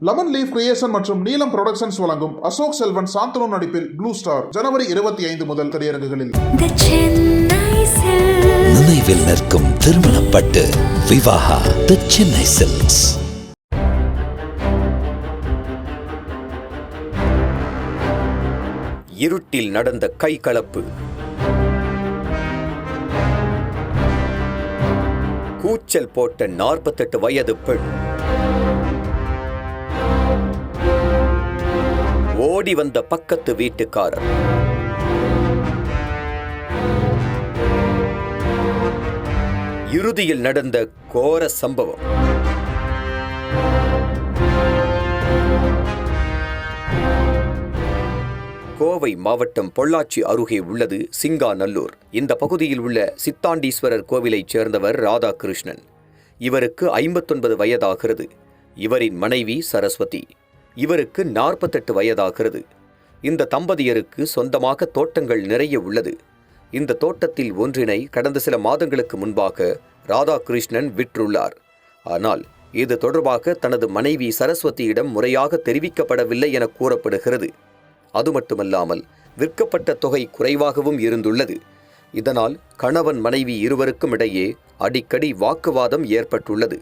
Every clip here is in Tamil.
லெமன் லீஃப் கிரியேஷன் மற்றும் நீலம் புரொடக்ஷன்ஸ் வழங்கும் அசோக் செல்வன் சாந்தனு நடிப்பில் ப்ளூ ஸ்டார் ஜனவரி இருபத்தி ஐந்து முதல் திரையரங்குகளில். The Chennai Silks. நினைவில் நிற்கும் திருமணப்பட்டு விவாகா தி சென்னை சில்க்ஸ் இருட்டில் நடந்த கைகலப்பு கூச்சல் போட்ட நாற்பத்தெட்டு வயது பெண். ஓடி வந்த பக்கத்து வீட்டுக்காரர். இறுதியில் நடந்த கோர சம்பவம். கோவை மாவட்டம் பொள்ளாச்சி அருகே உள்ளது சிங்காநல்லூர். இந்த பகுதியில் உள்ள சித்தாண்டீஸ்வரர் கோவிலைச் சேர்ந்தவர் ராதாகிருஷ்ணன். இவருக்கு ஐம்பத்தொன்பது வயதாகிறது. இவரின் மனைவி சரஸ்வதி. இவருக்கு நாற்பத்தெட்டு வயதாகிறது. இந்த தம்பதியருக்கு சொந்தமாக தோட்டங்கள் நிறைய உள்ளது. இந்த தோட்டத்தில் ஒன்றினை கடந்த சில மாதங்களுக்கு முன்பாக ராதாகிருஷ்ணன் விற்றுள்ளார். ஆனால் இது தொடர்பாக தனது மனைவி சரஸ்வதியிடம் முறையாக தெரிவிக்கப்படவில்லை என கூறப்படுகிறது. அது மட்டுமல்லாமல் விற்கப்பட்ட தொகை குறைவாகவும் இருந்துள்ளது. இதனால் கணவன் மனைவி இருவருக்கும் இடையே அடிக்கடி வாக்குவாதம் ஏற்பட்டுள்ளது.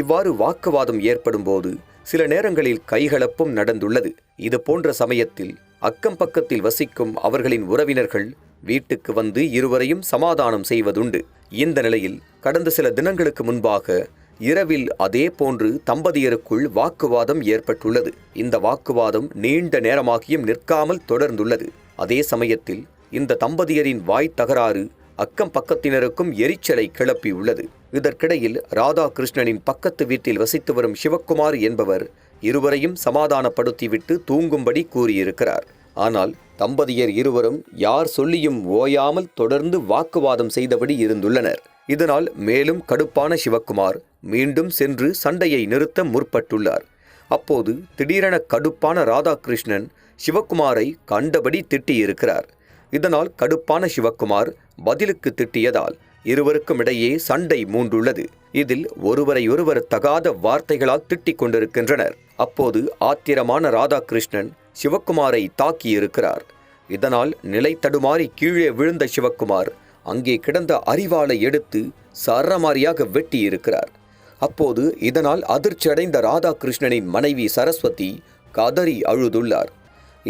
இவ்வாறு வாக்குவாதம் ஏற்படும்போது சில நேரங்களில் கைகலப்பும் நடந்துள்ளது. இது போன்ற சமயத்தில் அக்கம் பக்கத்தில் வசிக்கும் அவர்களின் உறவினர்கள் வீட்டுக்கு வந்து இருவரையும் சமாதானம் செய்வதுண்டு. இந்த நிலையில் கடந்த சில தினங்களுக்கு முன்பாக இரவில் அதே போன்று தம்பதியருக்குள் வாக்குவாதம் ஏற்பட்டுள்ளது. இந்த வாக்குவாதம் நீண்ட நேரமாகியும் நிற்காமல் தொடர்ந்துள்ளது. அதே சமயத்தில் இந்த தம்பதியரின் வாய் தகராறு அக்கம் பக்கத்தினருக்கும் எரிச்சலை கிளப்பியுள்ளது இதற்கிடையில் ராதாகிருஷ்ணனின் பக்கத்து வீட்டில் வசித்து வரும் சிவக்குமார் என்பவர் இருவரையும் சமாதானப்படுத்திவிட்டு தூங்கும்படி கூறியிருக்கிறார். ஆனால் தம்பதியர் இருவரும் யார் சொல்லியும் ஓயாமல் தொடர்ந்து வாக்குவாதம் செய்தபடி இருந்துள்ளனர். இதனால் மேலும் கடுப்பான சிவக்குமார் மீண்டும் சென்று சண்டையை நிறுத்த முற்பட்டுள்ளார். அப்போது திடீரென கடுப்பான ராதாகிருஷ்ணன் சிவக்குமாரை கண்டபடி திட்டியிருக்கிறார். இதனால் கடுப்பான சிவக்குமார் பதிலுக்கு திட்டியதால் இருவருக்கும் இடையே சண்டை மூண்டுள்ளது. இதில் ஒருவரையொருவர் தகாத வார்த்தைகளால் திட்டிக் கொண்டிருக்கின்றனர். அப்போது ஆத்திரமான ராதாகிருஷ்ணன் சிவக்குமாரை தாக்கியிருக்கிறார். இதனால் நிலை தடுமாறி கீழே விழுந்த சிவக்குமார் அங்கே கிடந்த அறிவாளை எடுத்து சரமாரியாக வெட்டியிருக்கிறார். அப்போது இதனால் அதிர்ச்சியடைந்த ராதாகிருஷ்ணனின் மனைவி சரஸ்வதி கதறி அழுதுள்ளார்.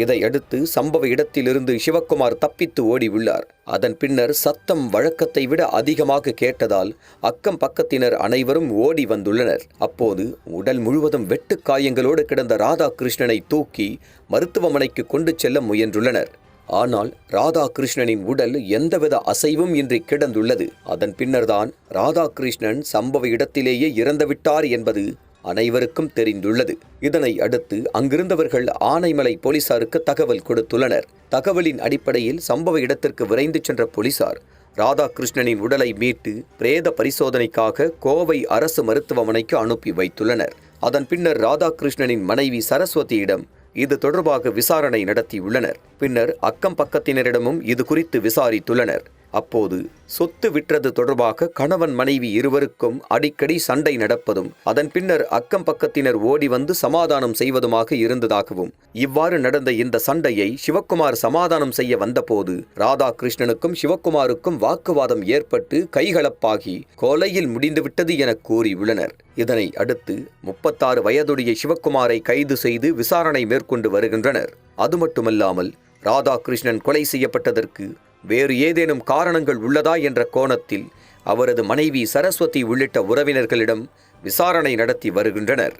இதையடுத்து சம்பவ இடத்திலிருந்து சிவக்குமார் தப்பித்து ஓடி உள்ளார் அதன் பின்னர் சத்தம் வழக்கத்தை விட அதிகமாக கேட்டதால் அக்கம் பக்கத்தினர் அனைவரும் ஓடி வந்துள்ளனர். அப்போது உடல் முழுவதும் வெட்டுக்காயங்களோடு கிடந்த ராதாகிருஷ்ணனை தூக்கி மருத்துவமனைக்கு கொண்டு செல்ல முயன்றுள்ளனர். ஆனால் ராதாகிருஷ்ணனின் உடல் எந்தவித அசைவும் இன்றி கிடந்துள்ளது. அதன் பின்னர்தான் ராதாகிருஷ்ணன் சம்பவ இடத்திலேயே இறந்துவிட்டார் என்பது அனைவருக்கும் தெரிந்துள்ளது. இதனை அடுத்து அங்கிருந்தவர்கள் ஆனைமலை போலீசாருக்கு தகவல் கொடுத்துள்ளனர். தகவலின் அடிப்படையில் சம்பவ இடத்திற்கு விரைந்து சென்ற போலீசார் ராதாகிருஷ்ணனின் உடலை மீட்டு பிரேத பரிசோதனைக்காக கோவை அரசு மருத்துவமனைக்கு அனுப்பி வைத்துள்ளனர். அதன் பின்னர் ராதாகிருஷ்ணனின் மனைவி சரஸ்வதியிடம் இது தொடர்பாக விசாரணை நடத்தியுள்ளனர். பின்னர் அக்கம் பக்கத்தினரிடமும் இது குறித்து விசாரித்துள்ளனர். அப்போது சொத்து விற்றது தொடர்பாக கணவன் மனைவி இருவருக்கும் அடிக்கடி சண்டை நடப்பதும் அதன் பின்னர் அக்கம் பக்கத்தினர் ஓடி வந்து சமாதானம் செய்வதுமாக இருந்ததாகவும் இவ்வாறு நடந்த இந்த சண்டையை சிவக்குமார் சமாதானம் செய்ய வந்தபோது ராதாகிருஷ்ணனுக்கும் சிவக்குமாருக்கும் வாக்குவாதம் ஏற்பட்டு கைகலப்பாகி கொலையில் முடிந்துவிட்டது என கூறியுள்ளனர் இதனை அடுத்து முப்பத்தாறு வயதுடைய சிவக்குமாரை கைது செய்து விசாரணை மேற்கொண்டு வருகின்றனர். அது மட்டுமல்லாமல் ராதாகிருஷ்ணன் கொலை செய்யப்பட்டதற்கு வேறு ஏதேனும் காரணங்கள் உள்ளதா என்ற கோணத்தில் அவரது மனைவி சரஸ்வதி உள்ளிட்ட உறவினர்களிடம் விசாரணை நடத்தி வருகின்றனர்.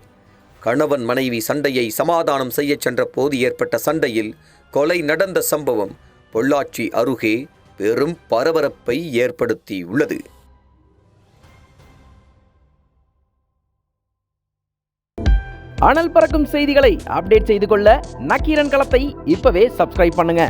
கணவன் மனைவி சண்டையை சமாதானம் செய்யச் சென்ற போது ஏற்பட்ட சண்டையில் கொலை நடந்த சம்பவம் பொள்ளாச்சி அருகே பெரும் பரபரப்பை ஏற்படுத்தியுள்ளது. அனல் பறக்கும் செய்திகளை அப்டேட் செய்து கொள்ள நக்கீரன் களத்தை இப்பவே சப்ஸ்கிரைப் பண்ணுங்க.